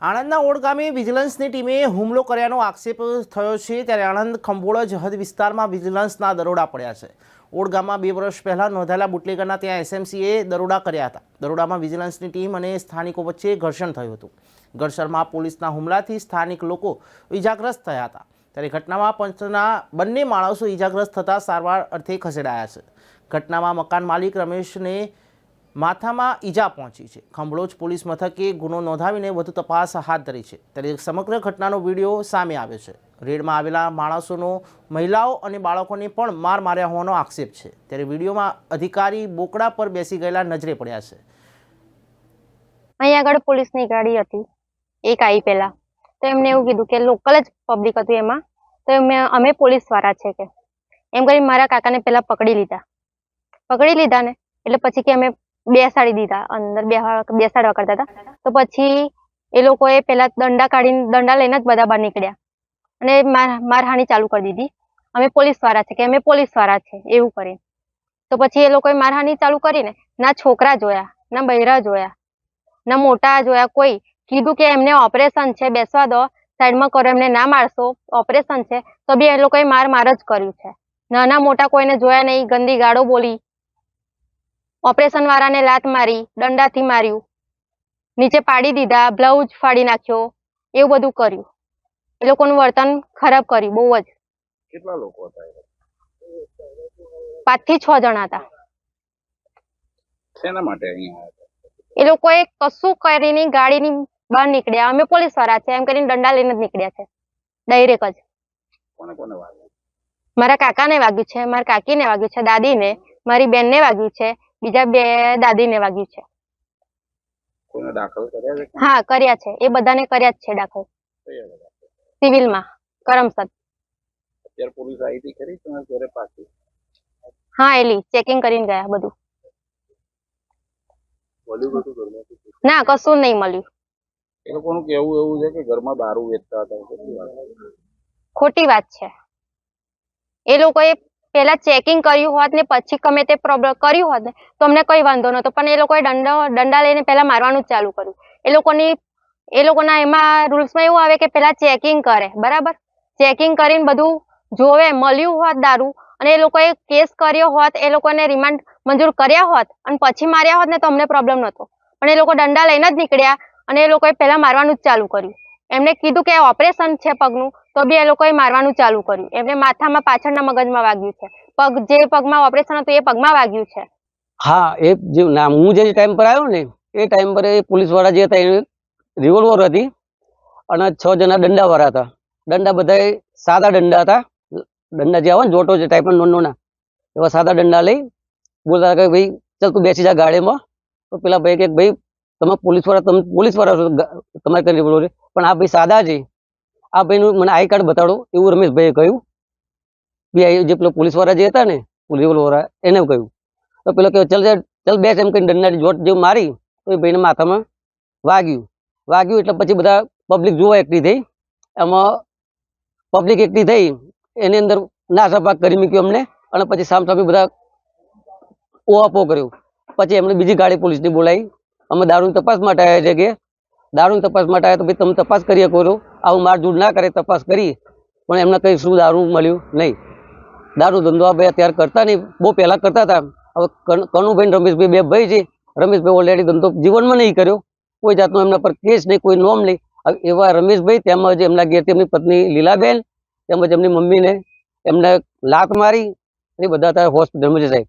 આણંદના odd ગામે વિજિલન્સની ટીમે હુમલો કર્યાનો આક્ષેપ થયો છે ત્યારે આણંદ ખંભોળા હદ વિસ્તારમાં વિજિલન્સના દરોડા પડ્યા છે. ઓડ બે વર્ષ પહેલાં નોંધાયેલા બુટલેગરના ત્યાં એસએમસીએ દરોડા કર્યા હતા. દરોડામાં વિજિલન્સની ટીમ અને સ્થાનિકો વચ્ચે ઘર્ષણ થયું હતું. ઘર્ષણમાં પોલીસના હુમલાથી સ્થાનિક લોકો ઇજાગ્રસ્ત થયા હતા. ત્યારે ઘટનામાં પંચના બંને માણસો ઇજાગ્રસ્ત થતાં સારવાર અર્થે ખસેડાયા છે. ઘટનામાં મકાન માલિક રમેશને માથામાં ઈજા પહોંચી છે. ખંભળોજ પોલીસ મથકે ગુનો નોંધાવીને વધુ તપાસ હાથ ધરી છે. ત્યારે સમગ્ર ઘટનાનો વીડિયો સામે આવ્યો છે. રેડમાં આવેલા માણસોનો, મહિલાઓ અને બાળકોને પણ માર માર્યા હોવાનો આક્ષેપ છે. ત્યારે વિડીયોમાં અધિકારી બોકડા પર બેસી ગયેલા નજરે પડ્યા છે. અહીંયા આગળ પોલીસની ગાડી હતી. એક આવી પહેલા. તો એમને એવું કીધું કે લોકલ જ પબ્લિક હતું એમાં. તો એમને, અમે પોલીસવાળા છે કે. એમ કરી મારા કાકાને પહેલા પકડી લીધા. પકડી લીધા ને એટલે પછી કે અમે બેસાડી દીધા, અંદર બેસાડવા કરતા હતા. તો પછી એ લોકોએ પેલા દંડા કાઢીને, દંડા લઈને જ બધા બહાર નીકળ્યા. અને માર મારહાણી ચાલુ કરી દીધી. અમે પોલીસવાળા છે કે અમે પોલીસવાળા છે, એવું કરીને તો પછી એ લોકોએ મારહાણી ચાલુ કરીને ના છોકરા જોયા, ના બૈરા જોયા, ના મોટા જોયા, કોઈ કીધું કે એમને ઓપરેશન છે, બેસવા દો, સાઈડમાં કરો, એમને ના મારશો, ઓપરેશન છે, તો બી એ લોકોએ માર માર જ કર્યું છે. નાના મોટા કોઈને જોયા નહીં, ગંદી ગાળો બોલી ઓપરેશન વાળાને લાત મારી દંડાથી માર્યું. નીચે પાડી દીધા બ્લાઉઝ ફાડી નાખ્યો એવું બધું કર્યું. એ લોકોનું વર્તન ખરાબ કર્યું બહુ જ. કેટલા લોકો હતા પાંચથી છ જણા હતા. શેના માટે અહીંયા એ લોકોએ કશું કરીને ગાડીની બહાર નીકળ્યા. અમે પોલીસવાળા છે એમ કરીને દંડા લઈને જ નીકળ્યા છે. ડાયરેક્ટ જ. કોને કોને વાગ્યું? મારા કાકાને વાગ્યું છે મારા કાકીને વાગ્યું છે દાદીને મારી બેનને વાગ્યું છે. બીજા બે દાદીને વાગ્યું છે. કોઈને દાખલ કર્યા છે? હા કર્યા છે. એ બધાને કર્યા જ છે દાખલ. સિવિલમાં કરમસદ. અત્યારે પોલીસ આવી હતી ખરી? ઘરે પાછી? હા એલી ચેકિંગ કરીને ગયા બધું? ના કશું નહીં મળ્યું. એ લોકોનું કેવું એવું છે કે ઘરમાં દારૂ વેચતા હતા. ખોટી વાત છે. એ લોકોએ પેલા ચેકિંગ કર્યું હોત ને પછી ગમે તે પ્રોબ્લમ કર્યું હોત ને, તો અમને કંઈ વાંધો નહોતો. પણ એ લોકોએ દંડા દંડા લઈને પહેલાં મારવાનું જ ચાલુ કર્યું. એ લોકોની, એ લોકોના એમાં રૂલ્સમાં એવું આવે કે પહેલાં ચેકિંગ કરે, બરાબર? ચેકિંગ કરીને બધું જોવે, મળ્યું હોત દારૂ, અને એ લોકોએ કેસ કર્યો હોત, એ લોકોને રિમાન્ડ મંજૂર કર્યા હોત, અને પછી માર્યા હોત ને, તો અમને પ્રોબ્લેમ નહોતો. પણ એ લોકો દંડા લઈને જ નીકળ્યા, અને એ લોકોએ પહેલા મારવાનું જ ચાલુ કર્યું. એમને કીધું કે ઓપરેશન છે પગનું તો બી એ લોકોએ મારવાનું ચાલુ કર્યું. એમને માથામાં પાછળના મગજમાં વાગ્યું છે. પગ, જે પગમાં ઓપરેશન હતું એ પગમાં વાગ્યું છે. હા, એ જે ના, હું જે ટાઈમ પર આવ્યો ને, એ ટાઈમ પર એ પોલીસવાળા જે હતા એ રિવોલ્વર હતી અને છ જણા દંડા વાળા હતા. દંડા બધા સાદા દંડા હતા. દંડા જે આવે ને, જોટો જે ટાઈપ નાના એવા સાદા દંડા લઈ બોલતા કે ભાઈ, ચાલ તું બેસી જા ગાડીમાં. તો પેલા ભાઈ કે ભાઈ, તમે પોલીસવાળા તમે પોલીસવાળા છો તમારે કઈ રિવોલ્વર પણ આ ભાઈ સાદા છે. આ ભાઈનું મને આઈ કાર્ડ બતાડો એવું રમેશભાઈએ કહ્યું. બી આ જે પેલો પોલીસવાળા જે હતા ને પોલીસવાળા એને કહ્યું. તો પેલો કે ચલ ચલ બેસ, એમ કહીને દંડાની જોટ જેવું મારી, તો એ ભાઈને માથામાં વાગ્યું. વાગ્યું એટલે પછી બધા પબ્લિક જોવા એકઠી થઈ. એમાં પબ્લિક એકઠી થઈ, એની અંદર નાસાપાક કરી મૂક્યું અમને અને પછી સામસામે બધા ઓઆપો કર્યો. પછી એમને બીજી ગાડી પોલીસની બોલાવી. અમે દારૂની તપાસ માટે આવ્યા છે કે દારૂની તપાસ માટે આવ્યા તો ભાઈ તમે તપાસ કરીએ કરો આવું મારઝૂડ ના કરે તપાસ કરી, પણ એમને કંઈ શું દારૂ મળ્યું નહીં. દારૂ ધંધો આ ભાઈ અત્યારે કરતા નહીં. બહુ પહેલા કરતા હતા. હવે કન- કનુભાઈ રમેશભાઈ બે ભાઈ છે. રમેશભાઈ ઓલરેડી ધંધો જીવનમાં નહીં કર્યો. કોઈ જાતનો એમના પર કેસ નહીં, કોઈ નોમ નહીં. એવા રમેશભાઈ, તેમજ એમના ઘેર તેમની પત્ની લીલાબેન, તેમજ એમની મમ્મીને એમને લાત મારી એ બધા અત્યારે હોસ્પિટલમાં છે સાહેબ